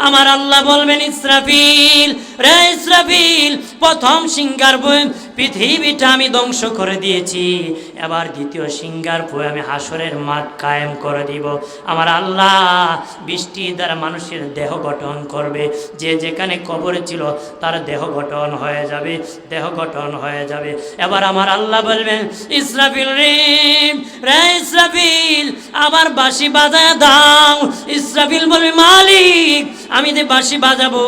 আমার আল্লাহ বলবেন ইসরাফিল রে ইসরাফিল প্রথম সিঙ্গার বই পৃথিবীটা আমি ধ্বংস করে দিয়েছি। এবার দ্বিতীয় সিঙ্গার বই আমি হাসরের মাঠ কায়েম করে দিব। আমার আল্লাহ বৃষ্টি দ্বারা মানুষের দেহ গঠন করবে। যে যেখানে কবরে ছিল, তার দেহ গঠন হয়ে যাবে, দেহ গঠন হয়ে যাবে। এবার আমার আল্লাহ বলবেন, ইসরাফিল রে রে ইসরাফিল আবার বাঁশি বাজায় দাও। ইসরাফিল বলবে, মালিক, আমি যে বাঁশি বাজাবো,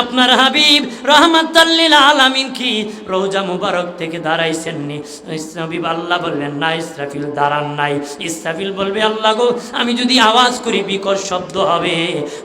আপনার হাবিব রহমতাল্লিল আলামিন কি? রোজা মুবারক থেকে দাঁড়াইছেন নি ইসরাফিল আল্লাহ বললেন, না, ইসরাফিল দাঁড়ান নাই। ইসরাফিল বলবে, আল্লাহ গো, আমি যদি আওয়াজ করি, বিকট শব্দ হবে।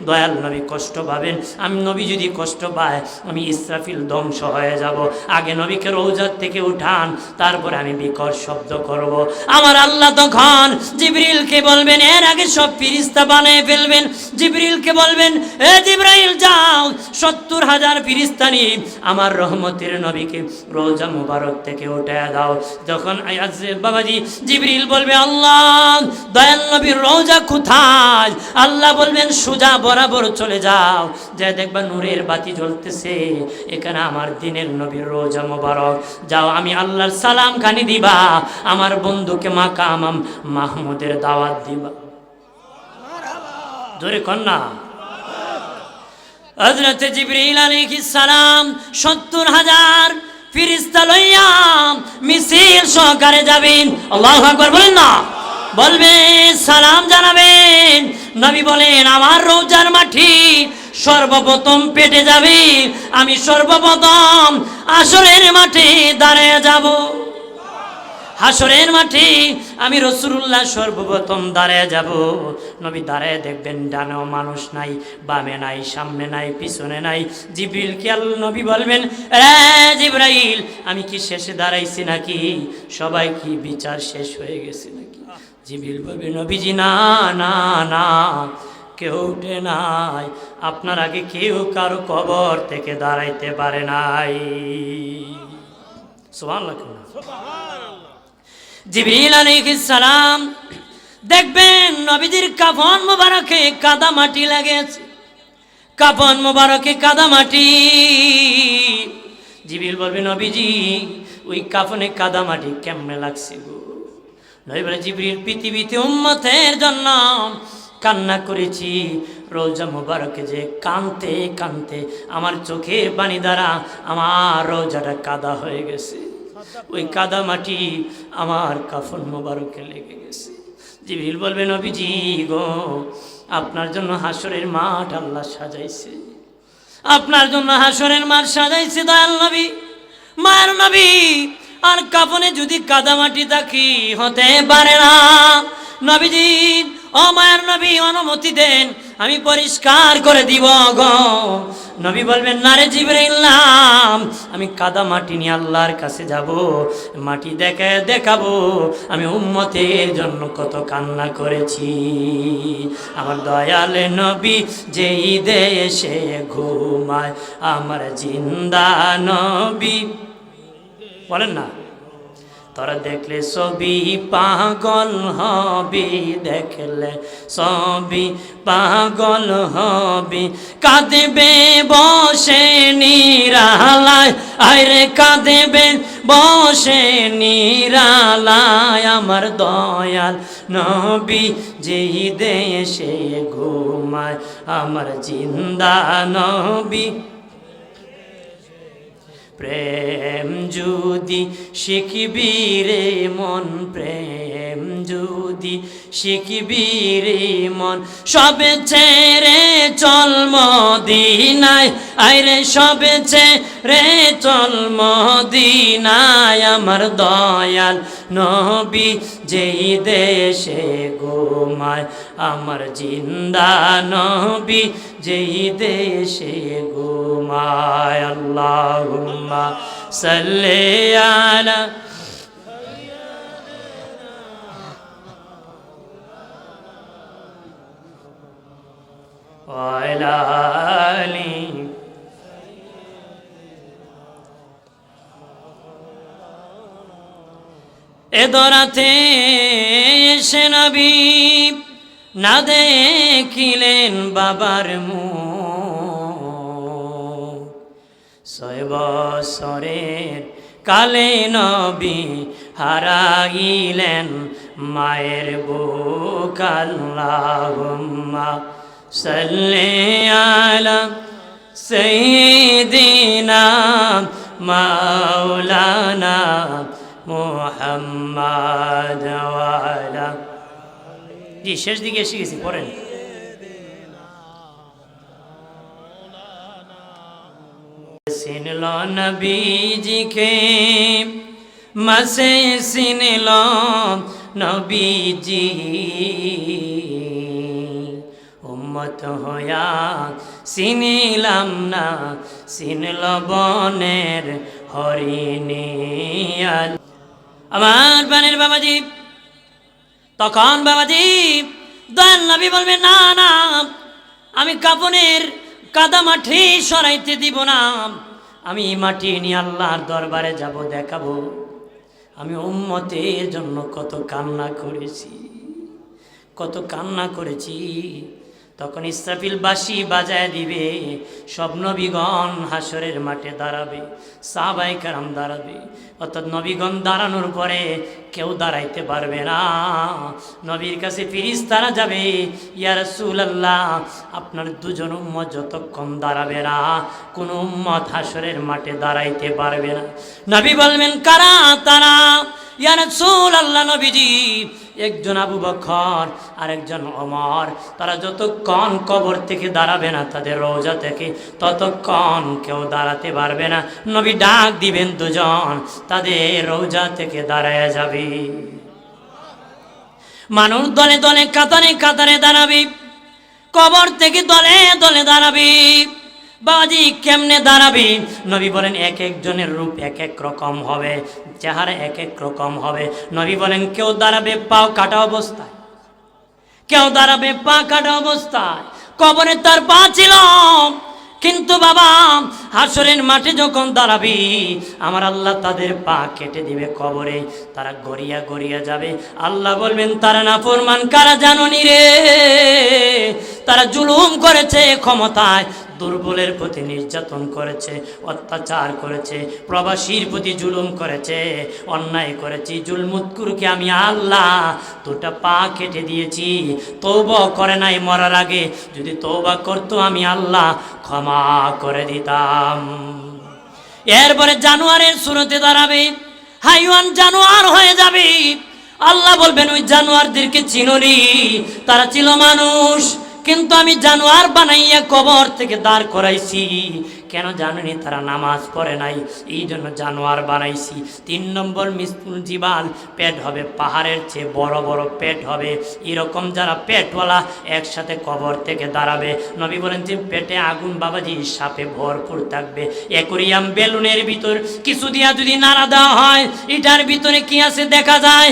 দয়াল নবী কষ্ট পাবেন। আমি নবী যদি কষ্ট পায়, আমি ইসরাফিল ধ্বংস হয়ে যাব। আগে নবীকে রৌজার থেকে উঠান, তারপরে আমি বিকট শব্দ করব। আমার আল্লাহ তখন জিবরিলকে বলবেন, এর আগে সব ফিরিস্তা বানিয়ে ফেলবেন। জিবরিলকে বলবেন, এ জিব্রাইল যাও, সত্তর হাজার ফিরিস্তা নিয়ে আমার রহমতের নবীকে রোজা মুবারক থেকে উঠে দাও যখন বাবাজি জিবরিল বলবে, আল্লাহ, দয়াল নবীর রোজা কোথায়? আল্লাহ বলবেন, সোজা বরাবর চলে যাও। যে দেখবা নূরের বাতি জ্বলতেছে, এখানে আমার দিনের নবীর রোজা মোবারক। যাও, আমি আল্লাহর সালাম খানি দিবা, আমার বন্ধুকে মাকাম মাহমুদের দাওয়াত দিবা। জোরে কন্যা হজরত জিবরিল আলাইহিস সালাম সত্তর হাজার ফিরিস্তা লইয়া মিছিল সহকারে যাবেন। আল্লাহ আকবর বলেন না? বলবে সালাম জানাবেন। নবী বলেন, আমার রোজার মাটি সর্বপ্রথম পেটে যাবে, আমি সর্বপ্রথম আসরের মাঠে দাঁড়ায় যাব। হাসরের মাঠে আমি রসুল্লাহ সর্বপ্রথম দাঁড়ায় যাব। নবী দাঁড়ায় দেখবেন ডানেও মানুষ নাই, বামে নাই, সামনে নাই, পিছনে নাই। জিবিল কি আল নবী বলবেন, "এ জিব্রাইল, আমি কি শেষে দাঁড়াইছি নাকি? সবাই কি বিচার শেষ হয়ে গেছে নাকি? জিবিল বলবে, নবীজি, না না না, কেউ উঠে নাই। আপনার আগে কেউ কারও কবর থেকে দাঁড়াইতে পারে নাই। সোহান জিবরিল সালাম, দেখবেন নবীজির কাফন মোবারকে কাদা মাটি লাগেছে। কাফন মোবারকে কাদা মাটি। জিবরিল বলবে, নবীজি, ওই কাফনে কাদা মাটি কেমনে লাগছে গো? নবী বলে পৃথিবীতে উম্মতের জন্য কান্না করেছি। রোজা মুবারকে যে কানতে কানতে আমার চোখের পানি দ্বারা আমার রোজাটা কাদা হয়ে গেছে। ওই কাদা মাটি আমার কাফন মোবারকে লেগে গেছে। জিবিল বলবে, নবীজি গো, আপনার জন্য হাসরের মাঠ আল্লাহ সাজাইছে। আপনার জন্য হাসরের মাঠ সাজাইছে দয়াল নবী। মায়ের নবী, আর কাফনে যদি কাদা মাটি থাকি, হতে পারে না। নবীজি, ও মায়ের নবী, অনুমতি দেন আমি পরিষ্কার করে দিব গো। নবী বলবেন, না রে জিবরাইল্লাম আমি কাদা মাটি নিয়ে আল্লাহর কাছে যাব, মাটি দেখে দেখাবো। আমি উম্মতের জন্য কত কান্না করেছি। আমার দয়ালে নবী যেই দেশে ঘুমায়, আমার জিন্দা নবী। বলেন না। তোরা দেখলে ছবি পাগল হবি, দেখলে ছবি পাগল হবি। কাঁদবে বসে নিরালায় আরে কাঁদবে বসে নিরালায়। আমার দয়াল নবী যেই দেশে ঘুমায়, আমার জিন্দা নবী। প্রেম যদি শিখবি রে মন, প্রেম যদি শিখবি রে মন। সবে ছেড়ে চল মদিনায় আইরে সবে ছেড়ে চল মদিনায় আমার দয়াল নবী, যেই দেশে গোমায় আমার জিন্দা নবী যেই দেশে ঘুমায় আল্লাহুম্মা সাল্লি আলা আলি এ দরাতে সে না দেখিলেন বাবার মুখ। ছয় বছরের কালে নবী হারাইলেন মায়ের বুক। আল্লাহুম্মা সাল্লি আলা সাইয়্যিদিনা মাওলানা মুহাম্মাদ ওয়া আলা জি, শেষ দিকে এসে গেছি, পড়েন। চিনল নবীজিকে মাসে চিনল নবীজি, উম্মত হয়া চিনিলাম না চিনল বনের হরিণী আমার বানের বাবাজি তখন বাবাজি দয়াল নবী বলবে, না না, আমি কাপনের কাদা মাঠে সরাইতে দিব না। আমি মাটি নিয়ে আল্লাহর দরবারে যাব দেখাবো। আমি উম্মতের জন্য কত কান্না করেছি, কত কান্না করেছি। তখন ইসরাফিল বাসি বাজায় দিবে, সব নবীগণ হাসরের মাঠে দাঁড়াবে, সাহাবাই কারাম দাঁড়াবে। অর্থাৎ নবীগণ দাঁড়ানোর পরে কেউ দাঁড়াইতে পারবে না। নবীর কাছে ফিরিস তারা যাবে ইয়ার আল্লাহ আপনার দুজন উম্মত যতক্ষণ দাঁড়াবে না, কোন উম্মত হাসরের মাঠে দাঁড়াইতে পারবে না। নবী বলবেন কারা তারা? আল্লাহ একজন আবু বখর আর একজন অমর তারা যতক্ষণ কবর থেকে দাঁড়াবে না, তাদের রোজা থেকে ততক্ষণ কেউ দাঁড়াতে পারবে না। নবী ডাক দিবেন দুজন, তাদের রোজা থেকে দাঁড়ায় যাবে। মানুষ দলে দলে কাতারে কাতারে দাঁড়াবি, কবর থেকে দলে দলে দাঁড়াবি। বাজি কেমনে দাঁড়াবি? নবী বলেন, এক একজনের রূপ এক এক রকম হবে, চেহারা এক এক রকম হবে। নবী বলেন, কেউ দাঁড়াবে পাও কাটা অবস্থায়, কেউ দাঁড়াবে পা কাটা অবস্থায়। কবরে তার পা ছিল, কিন্তু বাবা, হাসরের মাঠে যখন দাঁড়াবি, আমার আল্লাহ তাদের পা কেটে দিবে কবরে, তারা গড়িয়া গড়িয়া যাবে। আল্লাহ বলবেন, তারা না ফরমান কারা জাননি রে? তারা জুলুম করেছে ক্ষমতায় দুর্বলের প্রতি নির্যাতন করেছে, অত্যাচার করেছে, প্রবাসীর প্রতি জুলুম করেছে, অন্যায় করেছি। জুলমুৎকুরকে আমি আল্লাহ দুটা পা কেটে দিয়েছি। তৌবা করে নাই মরার আগে। যদি তৌবা করতো আমি আল্লাহ ক্ষমা করে দিতাম। এরপরে জানুয়ারের শুরুতে দাঁড়াবে। হাইওয়ান জানোয়ার হয়ে যাবে। আল্লাহ বলবেন, ওই জানোয়ারদেরকে চিনরি তারা ছিল মানুষ। কিন্তু আমি জানোয়ার বানাইয়া কবর থেকে দাঁড় করাইছি। কেন জানেনি তারা নামাজ পড়ে নাই? এই জন্য জানোয়ার বানাইছি। তিন নম্বর মিসপুল জিবাল, পেট হবে পাহাড়ের চেয়ে বড় বড় পেট হবে। এরকম যারা পেটওয়ালা একসাথে কবর থেকে দাঁড়াবে, নবী বলেন যে পেটে আগুন বাবাজি সাপে ভরপুর থাকবে। একরিয়াম বেলুনের ভিতর কিছু দিয়া যদি নাড়া দেওয়া হয়, এটার ভিতরে কি আছে দেখা যায়?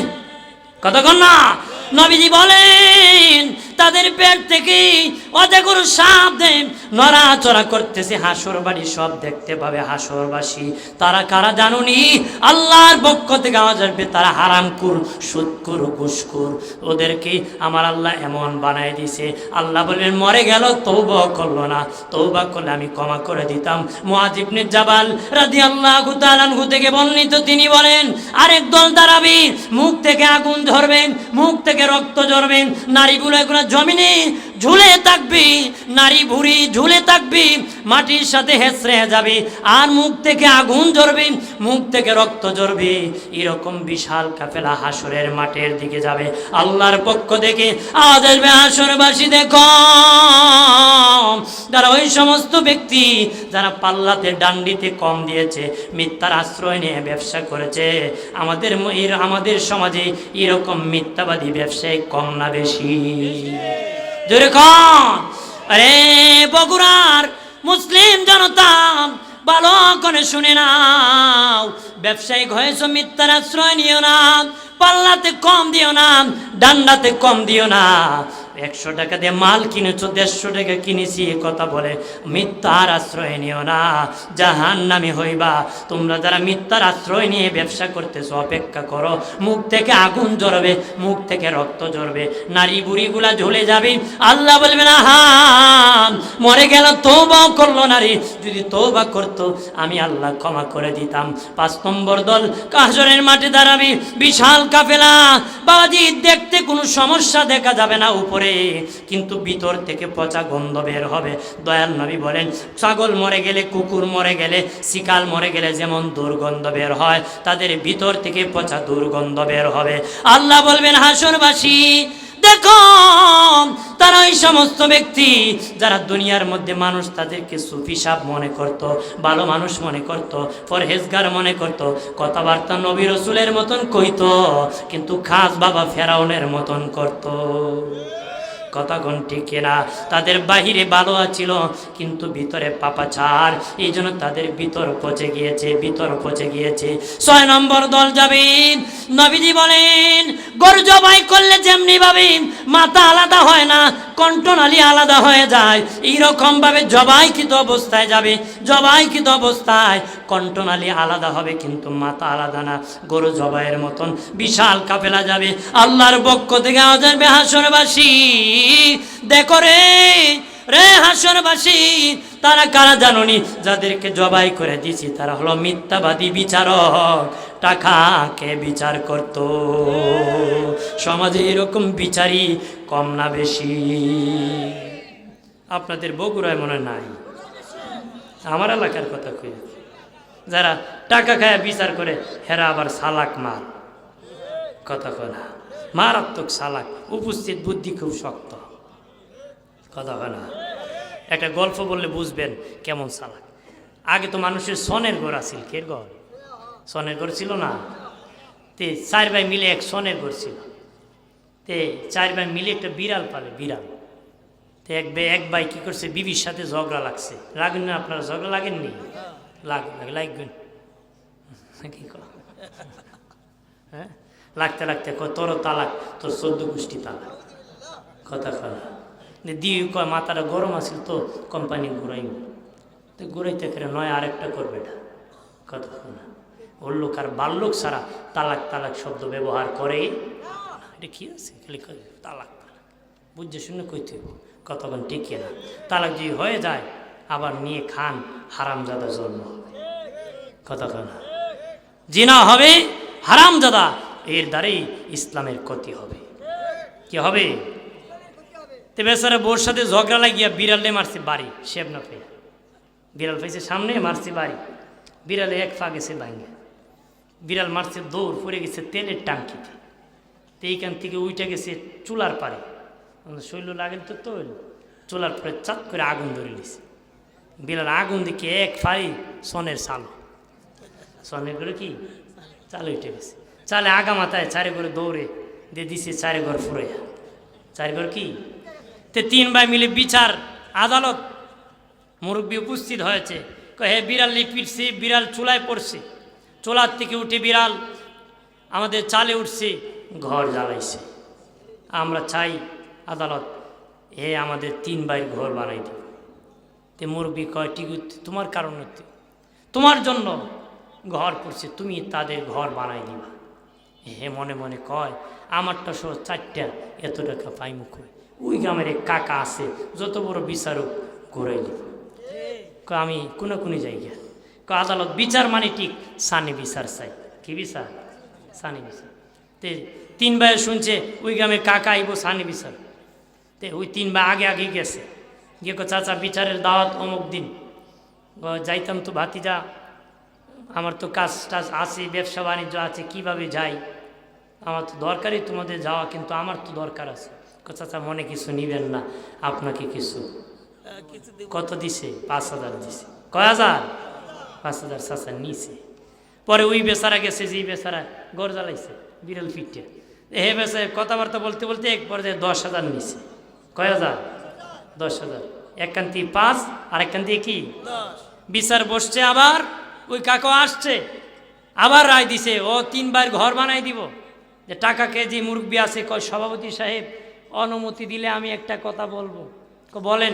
কতক্ষণ না? নবীজি বলেন তাদের পেট থেকে অজেগুর সাপ নড়াচড়া করতেছে। হাসর বাড়ি সব দেখতে পাবে হাসরবাসী। তারা কারা জানুনি? আল্লাহর পক্ষ থেকে আওয়াজ আসবে, তারা হারাম কুর সুৎকুর ঘুসকুর ওদেরকে আমার আল্লাহ এমন বানায় দিছে। আল্লাহ বললেন, মরে গেল তৌবা করল না। তৌবা করলে আমি ক্ষমা করে দিতাম। মুআজিবনে জাবাল রাদি আল্লাহ গুতালানহু থেকে বর্ণিত, তিনি বলেন, আরেক দল দাঁড়াবি, মুখ থেকে আগুন ধরবেন, মুখ থেকে রক্ত ঝরবেন, নারীগুলো এগুলো জমিনে ঝুলে থাকবি, নারী ভুড়ি ঝুলে থাকবি, মাটির সাথে হেসড়ে যাবে, আর মুখ থেকে আগুন ঝরবে মুখ থেকে রক্ত ঝরবে এরকম বিশাল কাফেলা হাসরের মাঠের দিকে যাবে, আল্লাহর পক্ষ থেকে আসবে হাসরবাসী দেখো। যারা ওই সমস্ত ব্যক্তি যারা পাল্লাতে ডান্ডিতে কম দিয়েছে, মিথ্যার আশ্রয় নিয়ে ব্যবসা করেছে, আমাদের আমাদের সমাজে এরকম মিথ্যাবাদী ব্যবসায় কম না বেশি। আরে বগুড়ার মুসলিম জনতা, ভালো করে শুনে নাও। ব্যবসায়িক হয়েছ মিথ্যার আশ্রয় নিও না। পাল্লাতে কম দিও না, ডান্ডাতে কম দিও না। একশো টাকা দিয়ে মাল কিনেছো, দেড়শো টাকা কিনেছি, এ কথা বলে মিথ্যার আশ্রয় নিও না। জাহান নামে হইবা। তোমরা যারা মিথ্যার আশ্রয় নিয়ে ব্যবসা করতেছো, অপেক্ষা করো। মুখ থেকে আগুন জ্বরবে মুখ থেকে রক্ত জ্বরবে নারী বুড়িগুলা ঝুলে যাবে। আল্লাহ বলবে না হা মরে গেল তৌবাও করল নারী। যদি তৌবা করতো, আমি আল্লাহ ক্ষমা করে দিতাম। পাঁচ নম্বর দল কাজরের মাঠে দাঁড়াবি। বিশাল কাফেলা। বাবাজি দেখতে কোনো সমস্যা দেখা যাবে না, উপরে কিন্তু ভিতর থেকে পচা গন্ধ বের হবে। দয়াল নবী বলেন, ছাগল মরে গেলে, কুকুর মরে গেলে, শিকাল মরে গেলে যেমন দুর্গন্ধ বের হয়, তাদের ভিতর থেকে পচা দুর্গন্ধ বের হবে। আল্লাহ বলবেন হাসরবাসী দেখো, তারা ওই সমস্ত ব্যক্তি যারা দুনিয়ার মধ্যে মানুষ তাদেরকে সুফি সাপ মনে করত, ভালো মানুষ মনে করত ফরহেজগার মনে করত, কথাবার্তা নবী রসুলের মতন কইত, কিন্তু খাস বাবা ফেরাউনের মতন করত। কথা ঠিক না। তাদের বাহিরে ভালো ছিল, কিন্তু ভিতরে পাপা ছাড় এই জন্য তাদের ভিতর পচে গিয়েছে, ভিতর পচে গিয়েছে। ছয় নম্বর দল যাবেন নবীজি বলেন গরু জবাই করলে যেমনি ভাবেন মাথা আলাদা হয় না কণ্ঠনালী আলাদা হয়ে যায়। এইরকম ভাবে জবাইকৃত অবস্থায় যাবে। জবাইকৃত অবস্থায় কণ্ঠনালী আলাদা হবে কিন্তু মাথা আলাদা না। গরু জবাইয়ের মতন বিশাল কাফেলা যাবে। আল্লাহর পক্ষ থেকে আওয়াজ আসবে, হাসরবাসী, দেখো রে রে হাসরবাসী, তারা কারা জাননি? যাদেরকে জবাই করে দিছি তারা হলো মিথ্যাবাদী বিচারক। টাকাকে বিচার করত। সমাজে এরকম বিচারই কম না বেশি। আপনাদের বগুড়ায় মনে নাই? আমার এলাকার কথা কই? যারা টাকা খায় বিচার করে, হেরা আবার সালাক মার। কথা কনা মারাত্মক সালাক, উপস্থিত বুদ্ধি খুব শক্ত। কথা হয় না। একটা গল্প বললে বুঝবেন কেমন সালাক। আগে তো মানুষের সনের ঘর আছিল, কের ঘর? সনের ঘর ছিল না? তে চার ভাই মিলে এক সনের ঘর ছিল। তে চার ভাই মিলে একটা বিড়াল পালে, বিড়াল। তো এক ভাই এক ভাই কী করছে, বিবির সাথে ঝগড়া লাগছে। লাগেন না, আপনারা ঝগড়া লাগেননি? লাগ, লাগে, লাগবেন। কি হ্যাঁ? লাগতে লাগতে তোর তালাক, তোর চোদ্দ গোষ্ঠী তালাক। কথা কয়। দিয়ে কয়, মাথাটা গরম আছিল তো, কোম্পানি ঘুরাইব। তো ঘুরাইতে করে নয়, আরেকটা করবে এটা। কথা না। ওর আর বাল্যক ছাড়া তালাক তালাক শব্দ ব্যবহার করে। এটা কি আছে? খালি তালাক তালাক। বুঝছে, শুনে কইতে কতক্ষণ টিকে না তালাক যদি হয়ে যায়, আবার নিয়ে খান হারামজাদা জন্ম না? জিনা হবে, হারামজাদা, এর দ্বারাই ইসলামের ক্ষতি হবে। কি হবে? তে বেচারা বোর সাথে ঝগড়া লাগিয়া বিড়ালে মারছে বাড়ি শেব না পেয়ে বিড়াল পাইছে সামনে, মারছে বাড়ি। বিড়ালে এক পা গেছে ভাঙে। বিড়াল মারছে, দৌড় পড়ে গেছে, তেলের টাঙ্কিতে। তো এইখান থেকে উইটা গেছে চুলার পারে শৈল, লাগেন তো তো চুলার পরে চাপ করে আগুন ধরে নিছে। বিড়াল আগুন দিকে এক ফাড়ি সনের সালো। সনের করে কি? চালে উঠে গেছে। চালে আগা মাথায় চারে করে দৌড়ে দিয়ে দিছে চারে ঘর ফুরে চারে ঘর কি? তে তিন ভাই মিলে বিচার, আদালত মুরব্বী উপস্থিত হয়েছে। হে বিড়াল লিপিটছে বিড়াল চুলায় পড়ছে। চুলার থেকে উঠে বিড়াল আমাদের চালে উঠছে, ঘর জ্বালাইছে। আমরা চাই আদালত হে আমাদের তিন ভাইয়ের ঘর বানাই দেব তে মুরব্বী কয়, ঠিক তোমার কারণে। তোমার জন্য ঘর করছে, তুমি তাদের ঘর বানাই দিবা। হে মনে মনে কয়, আমারটা সহ চারটা এত টাকা পাই মুখ ওই গ্রামের এক কাকা আছে, যত বড় বিচারক, ঘুরাই দিব। আমি কোনো কোনো জায়গা কয় আদালত বিচার মানে ঠিক? সানি বিচার চাই। কি বিচার? সানি বিচার। তে তিন ভাই শুনছে ওই গ্রামে কাকা আইব সানি বিচার। তে ওই তিন ভাই আগে আগে গেছে। গিয়ে কয়, চাচা বিচারের দাওয়াত অমুক দিন। যাইতাম তো ভাতিজা আমার তো কাজ টাজ আছে ব্যবসা বাণিজ্য আছে কীভাবে যাই? আমার তো দরকারই তোমাদের যাওয়া কিন্তু আমার তো দরকার আছে। চাচা মনে কিছু নিবেন না আপনাকে কিছু। কত দিছে? পাঁচ হাজার দিছে। কয় হাজার? পাঁচ হাজার চাচা নিছে। পরে ওই বেচারা গেছে যে বেচারা গড় জ্বালাইছে বিড়াল ফিটে হে বেচারা কথাবার্তা বলতে বলতে এক পর্যায়ে দশ হাজার নিছে। কয় হাজার? দশ হাজার। এক কান্তি পাঁচ আর এক কান্তি কি? বিচার বসছে আবার ওই কাকা আসছে। আবার রায় দিছে ও তিনবার ঘর বানাই দিব। যে টাকা কেজি মুরব্বী আছে কয় সভাপতি সাহেব অনুমতি দিলে আমি একটা কথা বলব। বলেন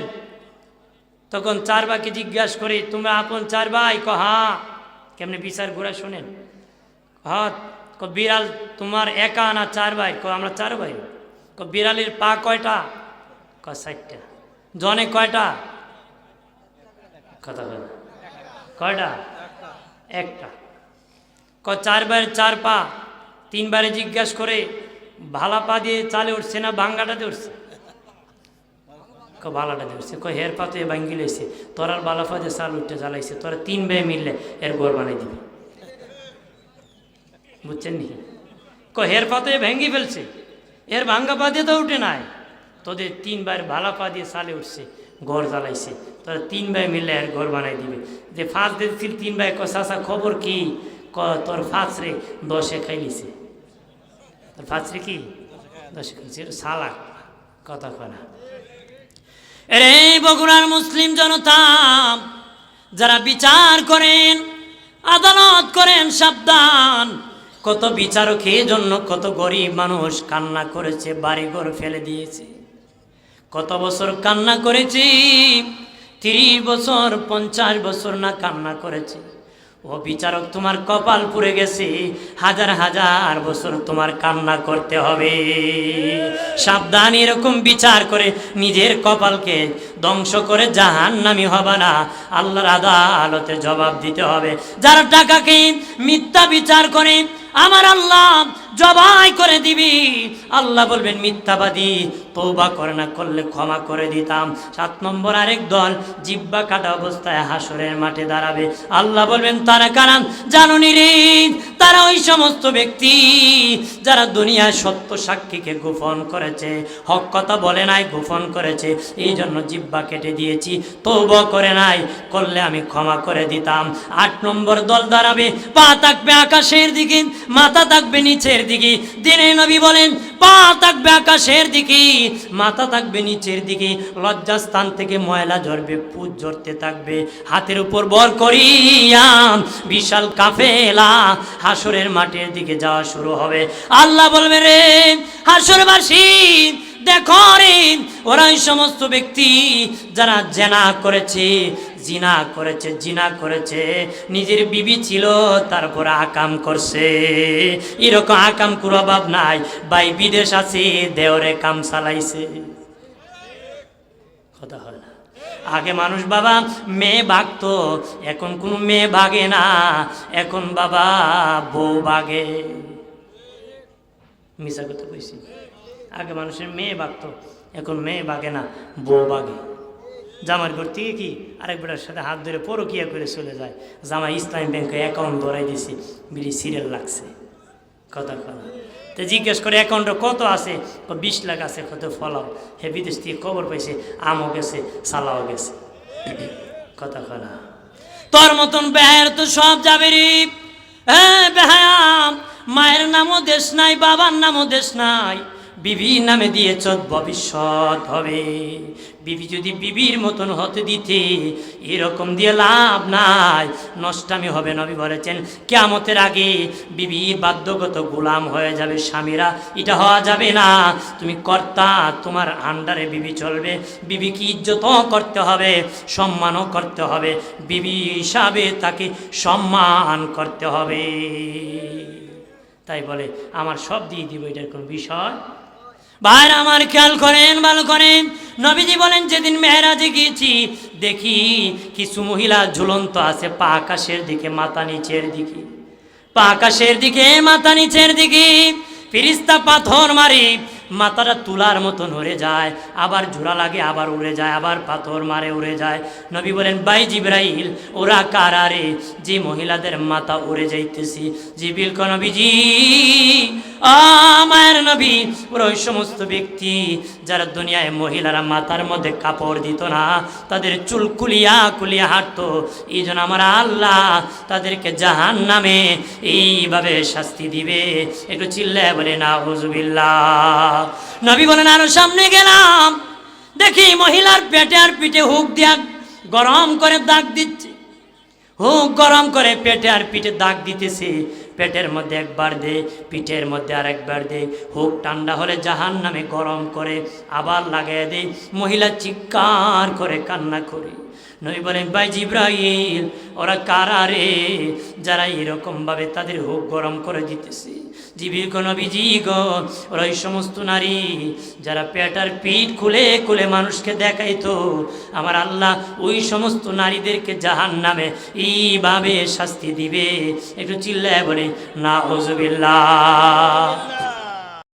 তখন চার ভাইকে জিজ্ঞাসা করি, তোমরা আপন চার ভাই? ক হা। কেমনি বিচার ঘোরা শোনেন। হ্যাঁ। ক বিড়াল তোমার একা না চার ভাই? ক আমরা চার ভাই। ক বিড়ালের পা কয়টা? ক ষাটটা জনে কয়টা? কথা বলে। কয়টা? একটা। ক চারবার চার পা। তিনবারে জিজ্ঞাসা করে, ভালা পা দিয়ে চালে উঠছে না ভাঙ্গাটাতে উঠছে বালাটা দিয়ে উঠছে ক হের পা তো এ ভাঙ্গি লইছে তোর আর বালা দিয়ে চাল উঠতে জ্বালাইছে, তোরা তিন ভাই মিললে এর গোর বানাই দিবি। বুঝছেন নি? ক হের পা তো ভেঙ্গি ফেলছে, এর ভাঙ্গা পা দিয়ে তো উঠে নাই, তোদের তিনবার ভালা পা দিয়ে চালে উঠছে ঘর জ্বালাইছে, তোরা তিন ভাই মিললে এর ঘর বানাই দিবে। যে ফাঁস দিয়েছিল তিন ভাই, ক চাচা, খবর কি? ক তোর ফাঁস রে দশে খাইলিছে তোর ফাঁস রে কি? দশে খাইছে সালাক, কথা কয় না। এরে বগুড়ার মুসলিম জনতা, যারা বিচার করেন, আদালত করেন, সাবধান। কত বিচারকের জন্য কত গরিব মানুষ কান্না করেছে, বাড়িঘর ফেলে দিয়েছে। কত বছর কান্না করেছি, তিরিশ বছর, পঞ্চাশ বছর না কান্না করেছে। ও বিচারক, তোমার কপাল পুড়ে গেছে। হাজার হাজার বছর তোমার কান্না করতে হবে। সাবধান এরকম বিচার করে নিজের কপালকে ধ্বংস করে জাহান নামি হবে না। আল্লাহর আদালতে জবাব দিতে হবে। যারা টাকাকে মিথ্যা বিচার করে, আমার আল্লাহ জবাই করে দিবি। আল্লাহ বলবেন, মিথ্যাবাদী তৌবা করে না, করলে ক্ষমা করে দিতাম। সাত নম্বর আরেক দল, জিব্বা কাটা অবস্থায় হাসরের মাঠে দাঁড়াবে। আল্লাহ বলবেন, তারা কারাম জানুনি রে, তারা ওই সমস্ত ব্যক্তি যারা দুনিয়ায় সত্য সাক্ষীকে গোপন করেছে, হক কথা বলে নাই, গোপন করেছে। এই জন্য জিব্বা কেটে দিয়েছি তৌবা করে নাই, করলে আমি ক্ষমা করে দিতাম। আট নম্বর দল দাঁড়াবে, পা থাকবে আকাশের দিকে, মাথা থাকবে নিচের দিকে, দিনে নবী বলেন, পা থাকবে আকাশের দিকে, মাথা থাকবে নিচের দিকে, লজ্জাস্থান থেকে ময়লা ঝরবে পুজ ঝরতে থাকবে। হাতের উপর বর করিয়া বিশাল কাফেলা হাসরের মাঠের দিকে যাওয়া শুরু হবে। আল্লাহ বলবে রে হাসরবাসী, দেখো রে ওরা ওই সমস্ত ব্যক্তি যারা জেনা করেছে জিনা করেছে জিনা করেছে। নিজের বিবি ছিল, তারপর আকাম করছে। এরকম আকাম কুরবাব নাই। বাই বিদেশ আছে, দেওরে কাম চালাইছে। কথা হয় আগে মানুষ বাবা, মেয়ে ভাগতো এখন কোনো মেয়ে ভাগে না। এখন বাবা বউ ভাগে মিশা কথা কইছি। আগে মানুষের মেয়ে ভাগতো এখন মেয়ে ভাগে না, বউ ভাগে জামার ঘর থেকে কি আরেক বেটার সাথে হাত ধরে পরকিয়া করে চলে যায়। জামা ইসলামী ব্যাংকে অ্যাকাউন্ট ধরাই দিছি, বিড়ি সিরিয়াল লাগছে। কথা কথা তো জিজ্ঞেস করে অ্যাকাউন্টে কত আছে? বিশ লাখ আছে। কত ফলাও। হে বিদেশ থেকে খবর পাইছে, আমও গেছে, সালাও গেছে। কথা কথা তোর মতন বেহার তো সব যাবে রে হ্যাঁ বেহায়া, মায়ের নামও দেশ নাই, বাবার নামও দেশ নাই। বিবি নামে দিয়েছ ভবিষ্যৎ হবে। বিবি যদি বিবির মতন হতে দিতে, এরকম দিয়ে লাভ নাই। নষ্টামি হবে, নবী বলেছেন, কেয়ামতের আগে বিবির বাধ্যগত গোলাম হয়ে যাবে স্বামীরা। এটা হওয়া যাবে না। তুমি কর্তা, তোমার আন্ডারে বিবি চলবে। বিবিকে ইজ্জত করতে হবে, সম্মানও করতে হবে। বিবি হিসাবে তাকে সম্মান করতে হবে। তাই বলে, আমার সব দিয়ে দিব, এটার কোনো বিষয়? ভাইরা, আমার খেয়াল করেন, ভালো করেন। নবীজি বলেন, যেদিন মেহরাজে গিয়েছি, দেখি কিছু মহিলা ঝুলন্ত আছে পা আকাশের দিকে, মাথা নিচের দিকে। পা আকাশের দিকে, মাথা নিচের দিকে। ফিরিস্তা পাথর মারি, মাথাটা তুলার মতন উড়ে যায়। আবার জোড়া লাগে, আবার উড়ে যায়, আবার পাথর মারে, উড়ে যায়। নবী বলেন বাই জিব্রাইল, ওরা কারারে যে মহিলাদের মাথা উড়ে যাইতেছি। জিবিল নবীজি আমার নবী। ওই সমস্ত ব্যক্তি যারা দুনিয়ায় মহিলারা মাথার মধ্যে কাপড় দিত না, তাদের চুল কুলিয়া কুলিয়া হাঁটতো। এই জন্য আমার আল্লাহ তাদেরকে জাহান নামে এইভাবে শাস্তি দিবে। একটু চিল্লায় বলে না হুজুবিল্লা নবী বলেন, আরও সামনে গেলাম। দেখি মহিলার পেটে আর পিঠে হুক দিয়া গরম করে দাগ দিচ্ছে। হুক গরম করে পেটে আর পিঠে দাগ দিতেছে। পেটের মধ্যে একবার দে পিঠের মধ্যে আর একবার দে হুক ঠান্ডা হলে জাহান নামে গরম করে আবার লাগিয়ে দে মহিলা চিৎকার করে কান্না করে। নই বলেন, ভাই জিব্রাহিল ওরা কারা রে? যারা এরকমভাবে তাদের হুক গরম করে দিতেছে। জীবীর কোন বিজি গো ওরা ওই সমস্ত নারী যারা পেটার পিঠ খুলে খুলে মানুষকে দেখাইতো, আমার আল্লাহ ওই সমস্ত নারীদেরকে জাহান নামে এইভাবে শাস্তি দিবে। একটু চিল্লায় বলে না হজবিল্লা